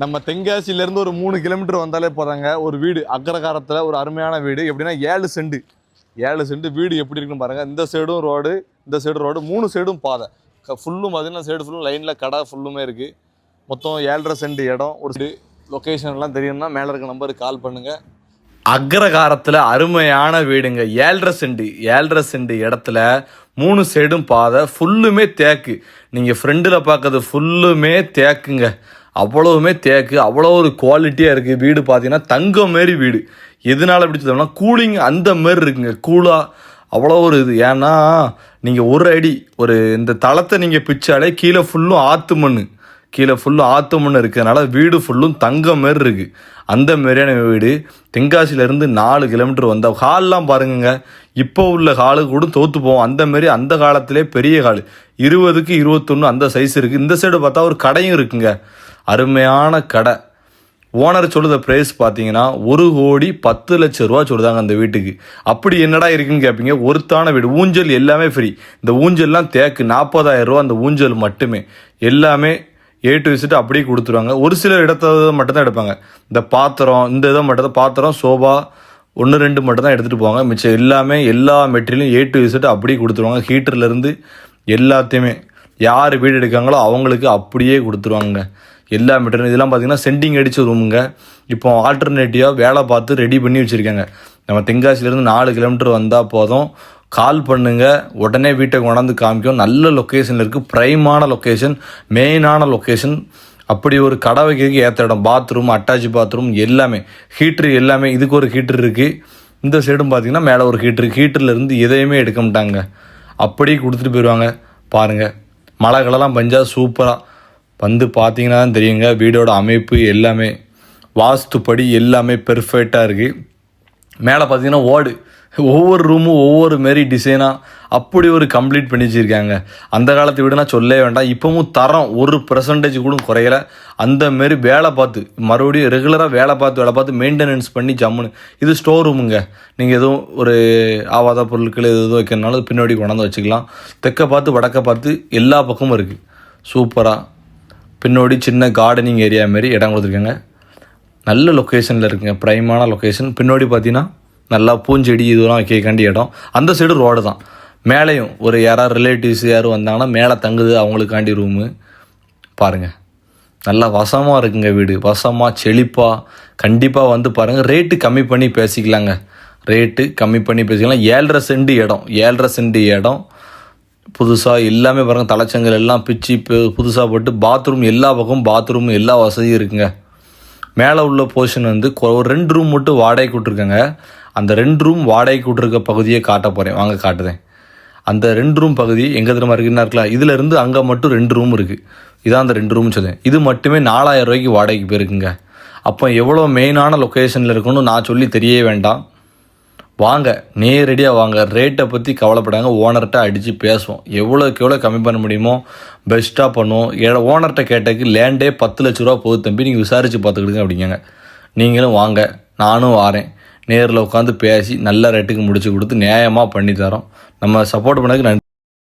நம்ம தென்காசியிலேருந்து ஒரு மூணு கிலோமீட்டர் வந்தாலே போகிறாங்க ஒரு வீடு அக்ரகாரத்தில் ஒரு அருமையான வீடு. எப்படின்னா ஏழு செண்டு. ஏழு செண்டு வீடு எப்படி இருக்குன்னு பாருங்கள் இந்த சைடும் ரோடு இந்த சைடு ரோடு மூணு சைடும் பாதை. ஃபுல்லும் பார்த்தீங்கன்னா சைடு ஃபுல்லும் லைனில் கடை ஃபுல்லுமே இருக்குது மொத்தம் ஏழரை செண்டு இடம் ஒரு லொக்கேஷன்லாம் தெரியும்னா மேலே இருக்க நம்பருக்கு கால் பண்ணுங்கள் அக்ரகாரத்தில் அருமையான வீடுங்க. ஏழரை செண்டு ஏழரை செண்டு இடத்துல மூணு சைடும் பாதை ஃபுல்லுமே தேக்கு. நீங்கள் ஃப்ரெண்டில் பார்க்கறது ஃபுல்லுமே தேக்குங்க. அவ்வளவுமே தேக்கு அவ்வளோ ஒரு குவாலிட்டியாக இருக்குது வீடு பார்த்தீங்கன்னா தங்கம் மாரி வீடு. எதனால எப்படி சொல்லுவோம்னா கூலிங் அந்த மாரி இருக்குங்க. கூலாக அவ்வளோ ஒரு இது. ஏன்னா நீங்கள் ஒரு அடி ஒரு இந்த தளத்தை நீங்கள் பிச்சாலே கீழே ஃபுல்லும் ஆற்று மண் கீழே ஃபுல்லும் ஆத்து மண் இருக்கிறதுனால வீடு ஃபுல்லும் தங்கம் மாரி இருக்குது அந்த மாரியான வீடு தென்காசியிலேருந்து நாலு கிலோமீட்டர் வந்த ஹால்லாம் பாருங்க இப்போ உள்ள ஹாலு கூட தோற்று போவோம் அந்த மாரி அந்த காலத்திலே பெரிய ஹால் இருபதுக்கு இருபத்தொன்று அந்த சைஸ் இருக்குது இந்த சைடு பார்த்தா ஒரு கடையும் இருக்குங்க. அருமையான கடை. ஓனர் சொல்லுத ப்ரைஸ் பார்த்தீங்கன்னா ஒரு கோடி பத்து லட்ச ரூபா சொல்லுதாங்க அந்த வீட்டுக்கு. அப்படி என்னடா இருக்குன்னு கேட்பீங்க ஒருத்தான வீடு. ஊஞ்சல் எல்லாமே ஃப்ரீ இந்த ஊஞ்சல்லாம் தேக்கு நாற்பதாயிரம் ரூபா அந்த ஊஞ்சல் மட்டுமே. எல்லாமே ஏ டு விசிட்டு அப்படியே கொடுத்துருவாங்க. ஒரு சில இடத்த மட்டும்தான் எடுப்பாங்க. இந்த பாத்திரம் இந்த இதை மட்டும் பாத்திரம் சோபா ஒன்று ரெண்டு மட்டும் தான் எடுத்துகிட்டு போவாங்க. மிச்சம் எல்லாமே எல்லா மெட்டீரியலும் ஏ டு விசிட்டு அப்படியே கொடுத்துருவாங்க. ஹீட்டர்லேருந்து எல்லாத்தையுமே. யார் வீடு எடுக்காங்களோ அவங்களுக்கு அப்படியே கொடுத்துருவாங்க எல்லா மெட்டீரியல் இதெல்லாம் பார்த்தீங்கன்னா சென்டிங் அடித்த ரூமுங்க இப்போ ஆல்டர்னேட்டிவாக வேலை பார்த்து ரெடி பண்ணி வச்சுருக்காங்க. நம்ம தென்காசிலேருந்து நாலு கிலோமீட்டர் வந்தால் போதும். கால் பண்ணுங்கள் உடனே வீட்டை கொண்டாந்து காமிக்கும். நல்ல லொக்கேஷனில் இருக்குது ப்ரைமான லொக்கேஷன் மெயினான லொக்கேஷன் அப்படி ஒரு கடை வைக்கிறதுக்கு ஏற்ற இடம். பாத்ரூம் அட்டாச் பாத்ரூம் எல்லாமே. ஹீட்ரு எல்லாமே. இதுக்கு ஒரு ஹீட்ரு இருக்குது இந்த சைடும் பார்த்தீங்கன்னா மேலே ஒரு ஹீட்ரு ஹீட்டரில் இருந்து எதையுமே எடுக்க மாட்டாங்க. அப்படியே கொடுத்துட்டு போயிடுவாங்க பாருங்கள் மழை கலெல்லாம் பஞ்சா சூப்பராக வந்து பார்த்தீங்கன்னா தான் தெரியுங்க. வீடோட அமைப்பு எல்லாமே. வாஸ்துப்படி எல்லாமே பெர்ஃபெக்டாக இருக்குது மேலே பார்த்தீங்கன்னா ஓடு ஒவ்வொரு ரூமும் ஒவ்வொரு மாரி டிசைனாக அப்படி ஒரு கம்ப்ளீட் பண்ணி வச்சுருக்காங்க அந்த காலத்தை விட நான் சொல்லவே வேண்டாம். இப்போவும் தரம் ஒரு பர்சன்டேஜ் கூட குறையல. அந்த மாரி வேலை பார்த்து மறுபடியும் ரெகுலராக வேலை பார்த்து வேலை பார்த்து மெயின்டெனன்ஸ் பண்ணி ஜம்முன்னு. இது ஸ்டோர் ரூமுங்க நீங்கள் எதுவும் ஒரு ஆவாத பொருட்கள் எது எதுவும் வைக்கிறனாலும் பின்னாடி கொண்டாந்து வச்சுக்கலாம். தெற்க பார்த்து வடக்க பார்த்து எல்லா பக்கமும் இருக்குது சூப்பராக பின்னாடி சின்ன கார்டனிங் ஏரியா மாரி இடம் கொடுத்துருக்காங்க. நல்ல லொக்கேஷனில் இருக்குங்க. ப்ரைமான லொக்கேஷன் பின்னாடி பார்த்தீங்கன்னா நல்லா பூஞ்செடி இதெல்லாம் வைக்கக்காண்டி இடம். அந்த சைடு ரோடு தான். மேலேயும் ஒரு யாராவது ரிலேட்டிவ்ஸ் யாரும் வந்தாங்கன்னா மேலே தங்குது அவங்களுக்காண்டி ரூமு பாருங்கள் நல்லா வசமாக இருக்குங்க வீடு. வசமாக செழிப்பாக கண்டிப்பாக வந்து பாருங்கள் ரேட்டு கம்மி பண்ணி பேசிக்கலாங்க. ரேட்டு கம்மி பண்ணி பேசிக்கலாம். ஏழரை சென்ட் இடம். ஏழரை சென்ட் இடம். புதுசாக எல்லாமே பாருங்கள் தலைச்சங்கல் எல்லாம் பிச்சு புதுசாக போட்டு பாத்ரூம் எல்லா பக்கமும் பாத்ரூம் எல்லா வசதியும் இருக்குங்க. மேலே உள்ள போர்ஷன் வந்து கொ- ஒரு ரெண்டு ரூம் மட்டும் வாடகைக்கு விட்ருக்கேங்க அந்த ரெண்டு ரூம் வாடகைக்கு கூட்டிருக்க பகுதியை காட்ட போகிறேன் வாங்க காட்டுறேன். அந்த ரெண்டு ரூம் பகுதி எங்கே திரும்ப இருக்குன்னா இருக்கலாம் இதுலேருந்து அங்கே மட்டும் ரெண்டு ரூம் இருக்குது இதான் அந்த ரெண்டு ரூம் சொல்லுவேன் இது மட்டுமே நாலாயிரம் ரூபாய்க்கு வாடகைக்கு போயிருக்குங்க. அப்போ எவ்வளோ மெயினான லொக்கேஷனில் இருக்குன்னு நான் சொல்லி தெரியவே வேண்டாம். வாங்க நேரடியாக வாங்க. ரேட்டை பற்றி கவலைப்படாங்க. ஓனர்கிட்ட அடித்து பேசுவோம். எவ்வளோக்கு எவ்வளோ கம்மி பண்ண முடியுமோ பெஸ்ட்டாக பண்ணுவோம். ஏ- ஓனர்கிட்ட கேட்டதுக்கு லேண்டே பத்து லட்ச ரூபா போகுது தம்பி. நீங்கள் விசாரித்து பார்த்துக்கிடுங்க அப்படிங்க நீங்களும் வாங்க. நானும் வாரேன். நேரில் உட்காந்து பேசி நல்ல ரேட்டுக்கு முடிச்சு கொடுத்து நியாயமாக பண்ணி தரோம். நம்ம சப்போர்ட் பண்ணதுக்கு நன்றி.